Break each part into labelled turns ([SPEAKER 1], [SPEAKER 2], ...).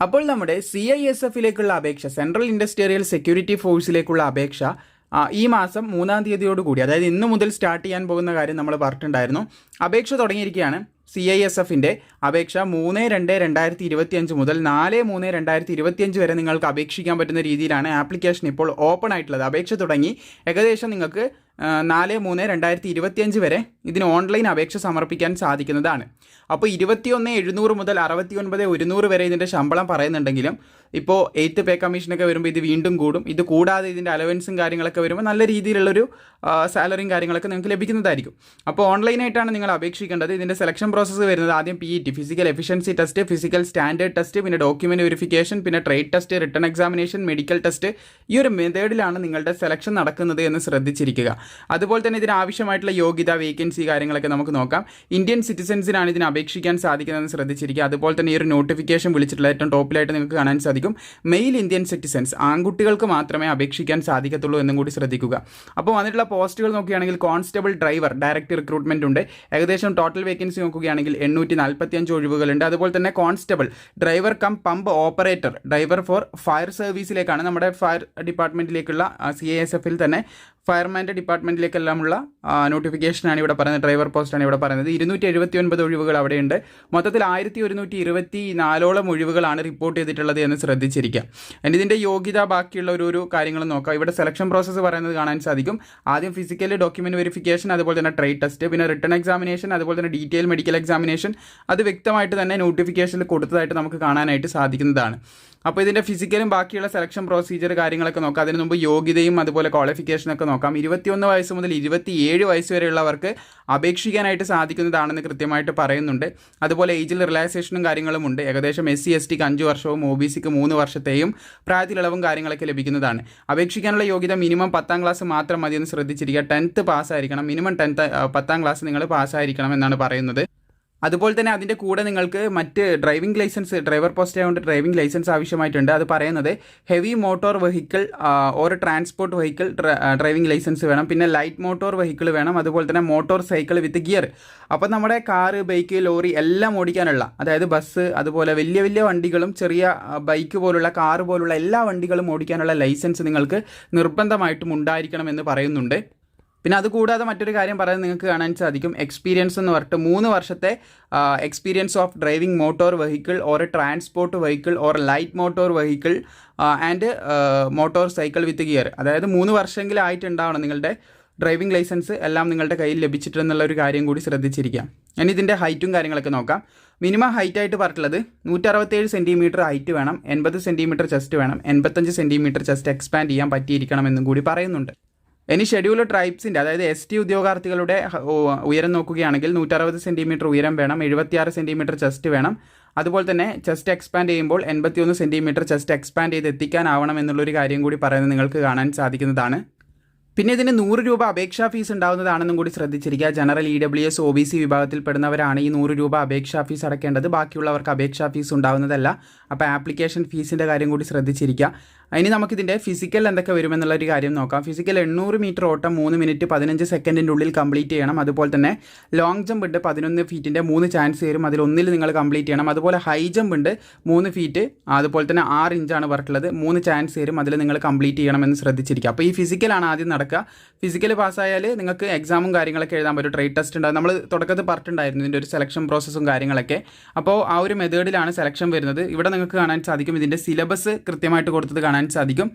[SPEAKER 1] അപ്പോൾ നമ്മുടെ C I S എഫിലേക്കുള്ള അപേക്ഷ സെൻട്രൽ ഇൻഡസ്ട്രിയൽ സെക്യൂരിറ്റി ഫോഴ്സിലേക്കുള്ള അപേക്ഷ ഈ മാസം മൂന്നാം തീയതിയോടുകൂടി അതായത് ഇന്ന് മുതൽ സ്റ്റാർട്ട് ചെയ്യാൻ പോകുന്ന കാര്യം നമ്മൾ പറഞ്ഞിട്ടുണ്ടായിരുന്നു. അപേക്ഷ തുടങ്ങിയിരിക്കുകയാണ്. സി ഐ എസ് എഫിന്റെ അപേക്ഷ മൂന്ന് രണ്ട് രണ്ടായിരത്തി ഇരുപത്തിയഞ്ച് മുതൽ നാല് മൂന്ന് രണ്ടായിരത്തി ഇരുപത്തിയഞ്ച് വരെ നിങ്ങൾക്ക് അപേക്ഷിക്കാൻ പറ്റുന്ന രീതിയിലാണ് ആപ്ലിക്കേഷൻ ഇപ്പോൾ ഓപ്പൺ ആയിട്ടുള്ളത്. അപേക്ഷ തുടങ്ങി ഏകദേശം നിങ്ങൾക്ക് നാല് മൂന്ന് രണ്ടായിരത്തി ഇരുപത്തിയഞ്ച് വരെ ഇതിന് ഓൺലൈൻ അപേക്ഷ സമർപ്പിക്കാൻ സാധിക്കുന്നതാണ്. അപ്പോൾ ഇരുപത്തിയൊന്ന് എഴുന്നൂറ് മുതൽ അറുപത്തി ഒൻപത് ഒരുന്നൂറ് വരെ ഇതിന്റെ ശമ്പളം പറയുന്നുണ്ടെങ്കിലും ഇപ്പോൾ എയ്ത്ത് പേ കമ്മീഷനൊക്കെ വരുമ്പോൾ ഇത് വീണ്ടും കൂടും. ഇത് കൂടാതെ ഇതിന്റെ അലവൻസും കാര്യങ്ങളൊക്കെ വരുമ്പോൾ നല്ല രീതിയിലുള്ളൊരു സാലറിയും കാര്യങ്ങളൊക്കെ നിങ്ങൾക്ക് ലഭിക്കുന്നതായിരിക്കും. അപ്പോൾ ഓൺലൈനായിട്ടാണ് നിങ്ങൾ അപേക്ഷിക്കേണ്ടത്. ഇതിന്റെ സെലക്ഷൻ പ്രോസസ്സ് വരുന്നത് ആദ്യം P T physical efficiency test physical standard test പിന്നെ ഡോക്യുമെന്റ് വെരിഫിക്കേഷൻ പിന്നെ trade test return examination medical test ഈ ഒരു മെത്തേഡിലാണ് നിങ്ങളുടെ സെലക്ഷൻ നടക്കുന്നത് എന്ന് ശ്രദ്ധിച്ചിരിക്കുക. അതുപോലെ തന്നെ ഇതിനാവശ്യമായിട്ടുള്ള യോഗ്യത വേക്കൻസി കാര്യങ്ങളൊക്കെ നമുക്ക് നോക്കാം. ഇന്ത്യൻ സിറ്റിസൻസിനാണ് ഇതിന് അപേക്ഷിക്കാൻ സാധിക്കുന്നതെന്ന് ശ്രദ്ധിച്ചിരിക്കുക. അതുപോലെ തന്നെ ഈ ഒരു നോട്ടിഫിക്കേഷൻ വിളിച്ചിട്ടുള്ള ഏറ്റവും ടോപ്പിലായിട്ട് നിങ്ങൾക്ക് കാണാൻ സാധിക്കും. മെയിൽ ഇന്ത്യൻ സിറ്റിസൻസ് ആൺകുട്ടികൾക്ക് മാത്രമേ അപേക്ഷിക്കാൻ സാധിക്കത്തുള്ളൂ എന്നും കൂടി ശ്രദ്ധിക്കുക. അപ്പോൾ വന്നിട്ടുള്ള പോസ്റ്റുകൾ നോക്കുകയാണെങ്കിൽ കോൺസ്റ്റബിൾ ഡ്രൈവർ ഡയറക്റ്റ് റിക്രൂട്ട്മെന്റ് ഉണ്ട്. ഏകദേശം ടോട്ടൽ വേക്കൻസി നോക്കുകയാണെങ്കിൽ എണ്ണൂറ്റി നാൽപ്പത്തി അഞ്ച് ഒഴിവുകളുണ്ട്. അതുപോലെ തന്നെ constable driver cum pump operator driver for fire സർവീസിലേക്കാണ് നമ്മുടെ ഫയർ ഡിപ്പാർട്ട്മെന്റിലേക്കുള്ള സി എസ് എഫിൽ തന്നെ ഫയർമാന്റെ ഡിപ്പാർട്ട്മെന്റിലേക്കെല്ലാമുള്ള നോട്ടിഫിക്കേഷനാണ് ഇവിടെ പറയുന്നത് ഡ്രൈവർ പോസ്റ്റാണ് ഇവിടെ പറയുന്നത്. ഇരുന്നൂറ്റി എഴുപത്തി ഒൻപത് ഒഴിവുകൾ അവിടെയുണ്ട്. മൊത്തത്തിൽ ആയിരത്തി ഒരുന്നൂറ്റി ഇരുപത്തി നാലോളം ഒഴിവുകളാണ് റിപ്പോർട്ട് ചെയ്തിട്ടുള്ളത് എന്ന് ശ്രദ്ധിച്ചിരിക്കുക ഇനി ഇതിന്റെ യോഗ്യത ബാക്കിയുള്ള ഒരു ഒരു കാര്യങ്ങൾ നോക്കാം. ഇവിടെ സെലക്ഷൻ പ്രോസസ്സ് പറയുന്നത് കാണാൻ സാധിക്കും. ആദ്യം ഫിസിക്കൽ ഡോക്യുമെന്റ് വെരിഫിക്കേഷൻ അതുപോലെ തന്നെ ട്രേഡ് ടെസ്റ്റ് പിന്നെ റിട്ടേൺ എക്സാമിനേഷൻ അതുപോലെ തന്നെ ഡീറ്റെയിൽ മെഡിക്കൽ എക്സാമിനേഷൻ അത് വ്യക്തമായിട്ട് തന്നെ നോട്ടിഫിക്കേഷനിൽ കൊടുത്തതായിട്ട് നമുക്ക് കാണാനായിട്ട് സാധിക്കുന്നതാണ്. അപ്പോൾ ഇതിന്റെ ഫിസിക്കലും ബാക്കിയുള്ള സെലക്ഷൻ പ്രൊസീജിയർ കാര്യങ്ങളൊക്കെ നോക്കാം. അതിന് മുമ്പ് യോഗ്യതയും അതുപോലെ ക്വാളിഫിക്കേഷനൊക്കെ നോക്കാം. ഇരുപത്തിയൊന്ന് വയസ്സ് മുതൽ ഇരുപത്തിയേഴ് വയസ്സ് വരെയുള്ളവർക്ക് അപേക്ഷിക്കാനായിട്ട് സാധിക്കുന്നതാണെന്ന് കൃത്യമായിട്ട് പറയുന്നുണ്ട്. അതുപോലെ ഏജിൽ റിലാക്സേഷനും കാര്യങ്ങളും ഉണ്ട്. ഏകദേശം എസ് സി എസ് ടിക്ക് അഞ്ച് വർഷവും ഒ ബി സിക്ക് മൂന്ന് വർഷത്തെയും പ്രായത്തിലിളവും കാര്യങ്ങളൊക്കെ ലഭിക്കുന്നതാണ്. അപേക്ഷിക്കാനുള്ള യോഗ്യത മിനിമം പത്താം ക്ലാസ് മാത്രം മതിയെന്ന് ശ്രദ്ധിച്ചിരിക്കുക. ടെൻത്ത് പാസ്സായിരിക്കണം മിനിമം ടെൻത്ത് പത്താം ക്ലാസ് നിങ്ങൾ പാസ്സായിരിക്കണം എന്നാണ് പറയുന്നത്. അതുപോലെ തന്നെ അതിന്റെ കൂടെ നിങ്ങൾക്ക് മറ്റ് ഡ്രൈവിംഗ് ലൈസൻസ് ഡ്രൈവർ പോസ്റ്റ് ആയതുകൊണ്ട് ഡ്രൈവിംഗ് ലൈസൻസ് ആവശ്യമായിട്ടുണ്ട്. അത് പറയുന്നത് heavy motor vehicle or transport vehicle driving licence വേണം. പിന്നെ ലൈറ്റ് മോട്ടോർ വെഹിക്കിൾ വേണം. അതുപോലെ തന്നെ മോട്ടോർ സൈക്കിൾ വിത്ത് ഗിയർ അപ്പോൾ നമ്മുടെ കാറ് ബൈക്ക് ലോറി എല്ലാം ഓടിക്കാനുള്ള അതായത് ബസ് അതുപോലെ വലിയ വലിയ വണ്ടികളും ചെറിയ ബൈക്ക് പോലുള്ള കാറ് പോലുള്ള എല്ലാ വണ്ടികളും ഓടിക്കാനുള്ള ലൈസൻസ് നിങ്ങൾക്ക് നിർബന്ധമായിട്ടും ഉണ്ടായിരിക്കണം എന്ന് പറയുന്നുണ്ട്. പിന്നെ അതുകൂടാതെ മറ്റൊരു കാര്യം പറയാൻ നിങ്ങൾക്ക് കാണാൻ സാധിക്കും. എക്സ്പീരിയൻസ് എന്ന് പറഞ്ഞിട്ട് മൂന്ന് വർഷത്തെ experience of driving motor vehicle or transport vehicle or light motor vehicle and motor cycle with gear അതായത് മൂന്ന് വർഷമെങ്കിലും ആയിട്ടുണ്ടാവണം നിങ്ങളുടെ ഡ്രൈവിംഗ് ലൈസൻസ് എല്ലാം നിങ്ങളുടെ കയ്യിൽ ലഭിച്ചിട്ടുണ്ടെന്നുള്ള ഒരു കാര്യം കൂടി ശ്രദ്ധിച്ചിരിക്കാം. ഇനി ഇതിന്റെ ഹൈറ്റും കാര്യങ്ങളൊക്കെ നോക്കാം. മിനിമം ഹൈറ്റ് ആയിട്ട് പറഞ്ഞിട്ടുള്ളത് നൂറ്ററുപത്തേഴ് സെന്റിമീറ്റർ ഹൈറ്റ് വേണം എൺപത് സെന്റിമീറ്റർ ചെസ്റ്റ് വേണം എൺപത്തഞ്ച് സെന്റിമീറ്റർ ചെസ്റ്റ് എക്സ്പാൻഡ് ചെയ്യാൻ പറ്റിയിരിക്കണം എന്നും കൂടി പറയുന്നുണ്ട്. ഇനി ഷെഡ്യൂൾഡ് ട്രൈബ്സിന്റെ അതായത് എസ് ടി ഉദ്യോഗാർത്ഥികളുടെ ഉയരം നോക്കുകയാണെങ്കിൽ നൂറ്ററുപത് സെന്റിമീറ്റർ ഉയരം വേണം എഴുപത്തിയാറ് സെന്റിമീറ്റർ ചെസ്റ്റ് വേണം. അതുപോലെ തന്നെ ചെസ്റ്റ് എക്സ്പാൻഡ് ചെയ്യുമ്പോൾ എൺപത്തിയൊന്ന് സെന്റിമീറ്റർ ചെസ്റ്റ് എക്സ്പാൻഡ് ചെയ്ത് എത്തിക്കാനാവണം എന്നുള്ളൊരു കാര്യം കൂടി പറയുന്നത് നിങ്ങൾക്ക് കാണാൻ സാധിക്കുന്നതാണ്. പിന്നെ ഇതിന് നൂറ് രൂപ അപേക്ഷാ ഫീസ് ഉണ്ടാകുന്നതാണെന്നും കൂടി ശ്രദ്ധിച്ചിരിക്കുക. General E W S O B C വിഭാഗത്തിൽപ്പെടുന്നവരാണ് ഈ നൂറ് രൂപ അപേക്ഷാ ഫീസ് അടക്കേണ്ടത്. ബാക്കിയുള്ളവർക്ക് അപേക്ഷാ ഫീസ് ഉണ്ടാകുന്നതല്ല അപ്പോൾ ആപ്ലിക്കേഷൻ ഫീസിന്റെ കാര്യം കൂടി ശ്രദ്ധിച്ചിരിക്കുക. ഇനി നമുക്കിതിന്റെ ഫിസിക്കൽ എന്തൊക്കെ വരുമെന്നുള്ള ഒരു കാര്യം നോക്കാം. ഫിസിക്കൽ എണ്ണൂറ് മീറ്റർ ഓട്ടം മൂന്ന് മിനിറ്റ് പതിനഞ്ച് സെക്കൻഡിന്റെ ഉള്ളിൽ കംപ്ലീറ്റ് ചെയ്യണം. അതുപോലെ തന്നെ ലോങ് ജമ്പ് ഉണ്ട് പതിനൊന്ന് ഫീറ്റിന്റെ മൂന്ന് ചാൻസ് വരും. അതിൽ ഒന്നിൽ നിങ്ങൾ കംപ്ലീറ്റ് ചെയ്യണം. അതുപോലെ ഹൈ ജമ്പ് ഉണ്ട് മൂന്ന് ഫീറ്റ് അതുപോലെ തന്നെ ആറ് ഇഞ്ചാണ് പറഞ്ഞിട്ടുള്ളത്. മൂന്ന് ചാൻസ് വരും. അതിൽ നിങ്ങൾ കംപ്ലീറ്റ് ചെയ്യണമെന്ന് ശ്രദ്ധിച്ചിരിക്കുക. അപ്പോൾ ഈ ഫിസിക്കലാണ് ആദ്യം നടക്കുക. ഫിസിക്കൽ പാസ്സായാൽ നിങ്ങൾക്ക് എക്സാമും കാര്യങ്ങളൊക്കെ എഴുതാൻ പറ്റും. ട്രേഡ് ടെസ്റ്റ് ഉണ്ടാകും നമ്മൾ തുടക്കത്തിൽ പറഞ്ഞിട്ടുണ്ടായിരുന്നു ഇതിന്റെ ഒരു സെലക്ഷൻ പ്രോസസ്സും കാര്യങ്ങളൊക്കെ. അപ്പോൾ ആ ഒരു മെത്തേഡിലാണ് സെലക്ഷൻ വരുന്നത്. ഇവിടെ നിങ്ങൾക്ക് കാണാൻ സാധിക്കും ഇതിന്റെ സിലബസ് കൃത്യമായിട്ട് കൊടുത്തത് കാണാൻ സാധിക്കും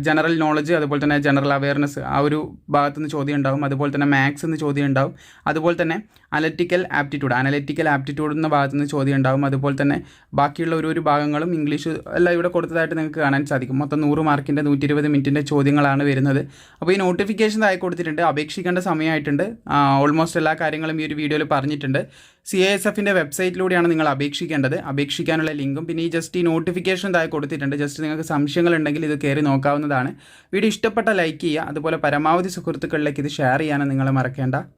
[SPEAKER 1] ജനറൽ നോളജ് അതുപോലെ തന്നെ ജനറൽ അവയർനെസ് ആ ഒരു ഭാഗത്തുനിന്ന് ചോദ്യം ഉണ്ടാവും അതുപോലെ തന്നെ മാത്സ് എന്ന് ചോദ്യം ഉണ്ടാവും അതുപോലെ തന്നെ അനലിറ്റിക്കൽ ആപ്റ്റിറ്റ്യൂഡ്. അനലറ്റിക്കൽ ആപ്റ്റിറ്റ്യൂഡ് എന്ന ഭാഗത്ത് നിന്ന് ചോദ്യം ഉണ്ടാകും അതുപോലെ തന്നെ ബാക്കിയുള്ള ഒരു ഒരു ഭാഗങ്ങളും ഇംഗ്ലീഷ് എല്ലാം ഇവിടെ കൊടുത്തതായിട്ട് നിങ്ങൾക്ക് കാണാൻ സാധിക്കും. മൊത്തം നൂറ് മാർക്കിന്റെ നൂറ്റി ഇരുപത് മിനിറ്റിന്റെ ചോദ്യങ്ങളാണ് വരുന്നത്. അപ്പോൾ ഈ നോട്ടിഫിക്കേഷൻ ആയി കൊടുത്തിട്ടുണ്ട്. അപേക്ഷിക്കേണ്ട സമയമായിട്ടുണ്ട്. ഓൾമോസ്റ്റ് എല്ലാ കാര്യങ്ങളും ഈ ഒരു വീഡിയോയിൽ പറഞ്ഞിട്ടുണ്ട്. സി എ എസ് എഫിന്റെ വെബ്സൈറ്റിലൂടെയാണ് നിങ്ങൾ അപേക്ഷിക്കേണ്ടത്. അപേക്ഷിക്കാനുള്ള ലിങ്കും. പിന്നെ ഈ ജസ്റ്റ് ഈ നോട്ടിഫിക്കേഷൻ താഴെ കൊടുത്തിട്ടുണ്ട്. ജസ്റ്റ് നിങ്ങൾക്ക് സംശയങ്ങൾ ഉണ്ടെങ്കിൽ ഇത് കയറി നോക്കാവുന്നതാണ്. വീഡിയോ ഇഷ്ടപ്പെട്ട ലൈക്ക് ചെയ്യുക. അതുപോലെ പരമാവധി സുഹൃത്തുക്കളിലേക്ക് ഇത് ഷെയർ ചെയ്യാനും നിങ്ങൾ മറക്കേണ്ട.